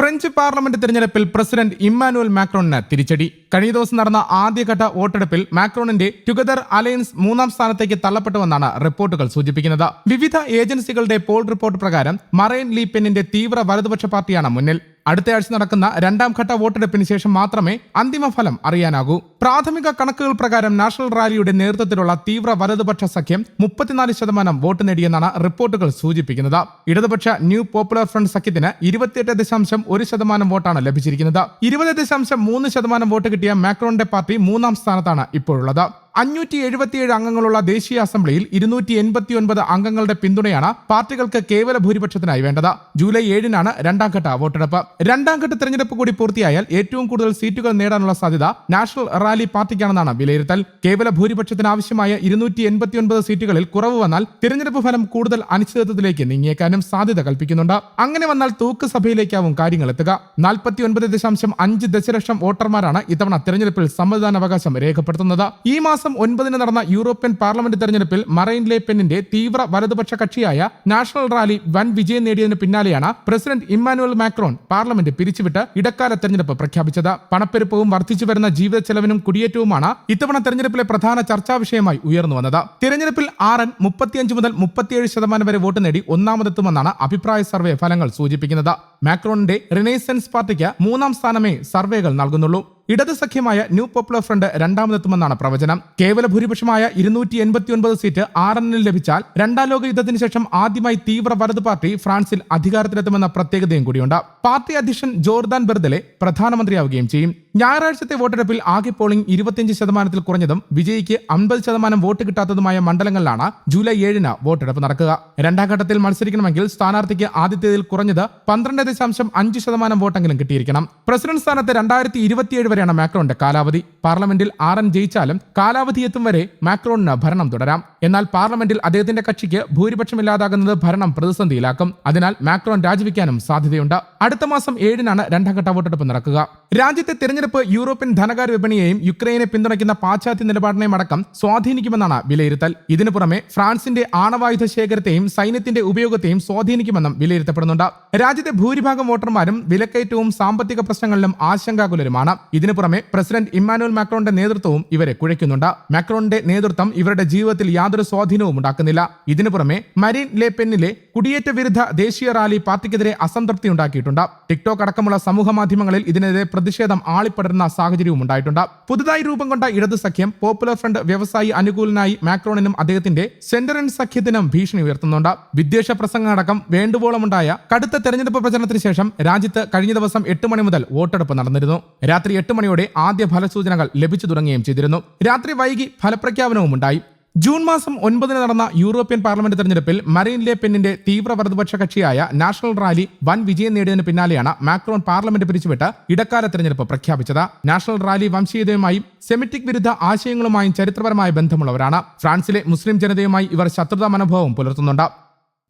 French parliament തെരഞ്ഞെടുപ്പിൽ president Emmanuel മാക്രോണിന് തിരിച്ചടി. കഴിഞ്ഞ ദിവസം നടന്ന ആദ്യഘട്ട വോട്ടെടുപ്പിൽ മാക്രോണിന്റെ ടുഗദർ അലയൻസ് മൂന്നാം സ്ഥാനത്തേക്ക് തള്ളപ്പെട്ടുവെന്നാണ് റിപ്പോർട്ടുകൾ സൂചിപ്പിക്കുന്നത്. വിവിധ ഏജൻസികളുടെ പോൾ റിപ്പോർട്ട് പ്രകാരം മറൈൻ ലീ പെന്നിന്റെ തീവ്ര വലതുപക്ഷ പാർട്ടിയാണ് മുന്നിൽ. അടുത്തയാഴ്ച നടക്കുന്ന രണ്ടാം ഘട്ട വോട്ടെടുപ്പിന് ശേഷം മാത്രമേ അന്തിമ ഫലം അറിയാനാകൂ. പ്രാഥമിക കണക്കുകൾ പ്രകാരം നാഷണൽ റാലിയുടെ നേതൃത്വത്തിലുള്ള തീവ്ര വലതുപക്ഷ സഖ്യം മുപ്പത്തിനാല് ശതമാനം വോട്ട് നേടിയെന്നാണ് റിപ്പോർട്ടുകൾ സൂചിപ്പിക്കുന്നത്. ഇടതുപക്ഷ ന്യൂ പോപ്പുലർ ഫ്രണ്ട് സഖ്യത്തിന് ഇരുപത്തിയെട്ട് ദശാംശം ഒരു ശതമാനം വോട്ടാണ് ലഭിച്ചിരിക്കുന്നത്. ഇരുപത് ദശാംശം മൂന്ന് ശതമാനം വോട്ട് കിട്ടിയ മാക്രോണിന്റെ പാർട്ടി മൂന്നാം സ്ഥാനത്താണ് ഇപ്പോഴുള്ളത്. അഞ്ഞൂറ്റി എഴുപത്തിയേഴ് അംഗങ്ങളുള്ള ദേശീയ അസംബ്ലിയിൽ ഇരുന്നൂറ്റി എൺപത്തി ഒൻപത് അംഗങ്ങളുടെ പിന്തുണയാണ് പാർട്ടികൾക്ക് കേവല ഭൂരിപക്ഷത്തിനായി വേണ്ടത്. ജൂലൈ ഏഴിനാണ് രണ്ടാം ഘട്ട വോട്ടെടുപ്പ്. രണ്ടാം ഘട്ട തെരഞ്ഞെടുപ്പ് കൂടി പൂർത്തിയായാൽ ഏറ്റവും കൂടുതൽ സീറ്റുകൾ നേടാനുള്ള സാധ്യത നാഷണൽ റാലി പാർട്ടിക്കാണെന്നാണ് വിലയിരുത്തൽ. കേവല ഭൂരിപക്ഷത്തിന് ആവശ്യമായ ഇരുന്നൂറ്റി എൺപത്തി ഒൻപത് സീറ്റുകളിൽ കുറവ് വന്നാൽ തിരഞ്ഞെടുപ്പ് ഫലം കൂടുതൽ അനിശ്ചിതത്വത്തിലേക്ക് നീങ്ങിയേക്കാനും സാധ്യത കൽപ്പിക്കുന്നുണ്ട്. അങ്ങനെ വന്നാൽ തൂക്ക് സഭയിലേക്കാവും കാര്യങ്ങൾ എത്തുക. നാൽപ്പത്തി ഒൻപത് ദശാംശം അഞ്ച് ദശലക്ഷം വോട്ടർമാരാണ് ഇത്തവണ തെരഞ്ഞെടുപ്പിൽ സമ്മതിദാനാവകാശം രേഖപ്പെടുത്തുന്നത്. ഈ മാസം ഒൻപതിന് നടന്ന യൂറോപ്യൻ പാർലമെന്റ് തെരഞ്ഞെടുപ്പിൽ മറൈൻ ലേ പെന്നിന്റെ തീവ്ര വലതുപക്ഷ കക്ഷിയായ നാഷണൽ റാലി വൻ വിജയം നേടിയതിന് പിന്നാലെയാണ് പ്രസിഡന്റ് ഇമ്മാനുവൽ മാക്രോൺ പാർലമെന്റ് പിരിച്ചുവിട്ട് ഇടക്കാല തെരഞ്ഞെടുപ്പ് പ്രഖ്യാപിച്ചത്. പണപ്പെരുപ്പവും വർദ്ധിച്ചു വരുന്ന ജീവിത ചെലവിനും കുടിയേറ്റവുമാണ് ഇത്തവണ തെരഞ്ഞെടുപ്പിലെ പ്രധാന ചർച്ചാ വിഷയമായി ഉയർന്നു വന്നത്. തെരഞ്ഞെടുപ്പിൽ ആറൻ മുപ്പത്തിയഞ്ച് മുതൽ മുപ്പത്തിയേഴ് ശതമാനം വരെ വോട്ട് നേടി ഒന്നാമതെത്തുമെന്നാണ് അഭിപ്രായ സർവേ ഫലങ്ങൾ സൂചിപ്പിക്കുന്നത്. മാക്രോണിന്റെ റിനൈസൻസ് പാർട്ടിക്ക് മൂന്നാം സ്ഥാനമേ സർവേകൾ നൽകുന്നുള്ളൂ. ഇടത് സഖ്യമായ ന്യൂ പോപ്പുലർ ഫ്രണ്ട് രണ്ടാമതെത്തുമെന്നാണ് പ്രവചനം. കേവല ഭൂരിപക്ഷമായ ഇരുന്നൂറ്റി എൺപത്തിയൊൻപത് സീറ്റ് ആർ എന്നിൽ ലഭിച്ചാൽ രണ്ടാം ലോക യുദ്ധത്തിന് ശേഷം ആദ്യമായി തീവ്ര വലത് പാർട്ടി ഫ്രാൻസിൽ അധികാരത്തിലെത്തുമെന്ന പ്രത്യേകതയും കൂടിയുണ്ട്. പാർട്ടി അധ്യക്ഷൻ ജോർദാൻ ബെർദലെ പ്രധാനമന്ത്രിയാവുകയും ചെയ്യും. ഞായറാഴ്ചത്തെ വോട്ടെടുപ്പിൽ ആകെ പോളിംഗ് ഇരുപത്തിയഞ്ച് ശതമാനത്തിൽ കുറഞ്ഞതും വിജയിക്ക് അൻപത് ശതമാനം വോട്ട് കിട്ടാത്തതുമായ മണ്ഡലങ്ങളിലാണ് ജൂലൈ ഏഴിന് വോട്ടെടുപ്പ് നടക്കുക. രണ്ടാം ഘട്ടത്തിൽ മത്സരിക്കണമെങ്കിൽ സ്ഥാനാർത്ഥിക്ക് ആദ്യത്തേതിൽ കുറഞ്ഞത് പന്ത്രണ്ട് ദശാംശം അഞ്ച് ശതമാനം വോട്ടെങ്കിലും കിട്ടിയിരിക്കണം. പ്രസിഡന്റ് സ്ഥാനത്ത് രണ്ടായിരത്തി ഇരുപത്തിയേഴ് വരെയാണ് മാക്രോന്റെ കാലാവധി. പാർലമെന്റിൽ ആറൻ ജയിച്ചാലും കാലാവധി എത്തും വരെ മാക്രോണിന് ഭരണം തുടരാം. എന്നാൽ പാർലമെന്റിൽ അദ്ദേഹത്തിന്റെ കക്ഷിക്ക് ഭൂരിപക്ഷമില്ലാതാകുന്നത് ഭരണം പ്രതിസന്ധിയിലാക്കും. അതിനാൽ മാക്രോൺ രാജിവെക്കാനും സാധ്യതയുണ്ട്. അടുത്ത മാസം ഏഴിനാണ് രണ്ടാം ഘട്ട വോട്ടെടുപ്പ് നടക്കുക. രാജ്യത്തെ തെരഞ്ഞെടുപ്പ് യൂറോപ്യൻ ധനകാര്യ വിപണിയെയും യുക്രൈനെ പിന്തുണയ്ക്കുന്ന പാശ്ചാത്യ നിലപാടിനെയും അടക്കം സ്വാധീനിക്കുമെന്നാണ് വിലയിരുത്തൽ. ഇതിനു പുറമെ ഫ്രാൻസിന്റെ ആണവായുധ ശേഖരത്തെയും സൈന്യത്തിന്റെ ഉപയോഗത്തെയും സ്വാധീനിക്കുമെന്നും വിലയിരുത്തപ്പെടുന്നുണ്ട്. രാജ്യത്തെ ഭൂരിഭാഗം വോട്ടർമാരും വിലക്കയറ്റവും സാമ്പത്തിക പ്രശ്നങ്ങളിലും ആശങ്കാകുലരുമാണ്. ഇതിനു പുറമെ പ്രസിഡന്റ് ഇമ്മാനുവൽ മാക്രോന്റെ നേതൃത്വവും ഇവരെ കുഴയ്ക്കുന്നുണ്ട്. മാക്രോന്റെ നേതൃത്വം ഇവരുടെ ജീവിതത്തിൽ യാതൊരു സ്വാധീനവും ഉണ്ടാക്കുന്നില്ല. ഇതിനു പുറമെ മരീൻ ലെ പെന്നിലെ കുടിയേറ്റ വിരുദ്ധ ദേശീയ റാലി പാർട്ടിക്കെതിരെ അസംതൃപ്തി ഉണ്ടാക്കിയിട്ടുണ്ട് ടിക്ടോക്ക് അടക്കമുള്ള സമൂഹ മാധ്യമങ്ങളിൽ ഇതിനെതിരെ പ്രതിഷേധം ആളിപ്പടരുന്ന സാഹചര്യവും ഉണ്ടായിട്ടുണ്ട്. പുതുതായി രൂപം കൊണ്ട ഇടതു സഖ്യം പോപ്പുലർ ഫ്രണ്ട് വ്യവസായി അനുകൂലനായി മാക്രോണിനും അദ്ദേഹത്തിന്റെ സെന്റർ സെന്ററിൻ സഖ്യത്തിനും ഭീഷണി ഉയർത്തുന്നുണ്ട്. വിദ്വേഷ പ്രസംഗമടക്കം വേണ്ടുവോളമുണ്ടായ കടുത്ത തെരഞ്ഞെടുപ്പ് പ്രചരണത്തിന് ശേഷം രാജ്യത്ത് കഴിഞ്ഞ ദിവസം എട്ട് മണി മുതൽ വോട്ടെടുപ്പ് നടന്നിരുന്നു. രാത്രി എട്ട് മണിയോടെ ആദ്യ ഫലസൂചനകൾ ലഭിച്ചു തുടങ്ങുകയും ചെയ്തിരുന്നു. രാത്രി വൈകി ഫലപ്രഖ്യാപനവും ഉണ്ടായി ജൂൺ മാസം ഒൻപതിന് നടന്ന യൂറോപ്യൻ പാർലമെന്റ് തെരഞ്ഞെടുപ്പിൽ മറീൻ ലെ പെന്നിന്റെ തീവ്ര വലതുപക്ഷ കക്ഷിയായ നാഷണൽ റാലി വൻ വിജയം നേടിയതിന് പിന്നാലെയാണ് മാക്രോൺ പാർലമെന്റ് പിരിച്ചുവിട്ട് ഇടക്കാല തെരഞ്ഞെടുപ്പ് പ്രഖ്യാപിച്ചത്. നാഷണൽ റാലി വംശീയതയുമായും സെമിറ്റിക് വിരുദ്ധ ആശയങ്ങളുമായും ചരിത്രപരമായ ബന്ധമുള്ളവരാണ്. ഫ്രാൻസിലെ മുസ്ലിം ജനതയുമായി ഇവർ ശത്രുതാ മനോഭാവം പുലർത്തുന്നുണ്ട്.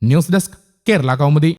News desk Kerala Kaumudi.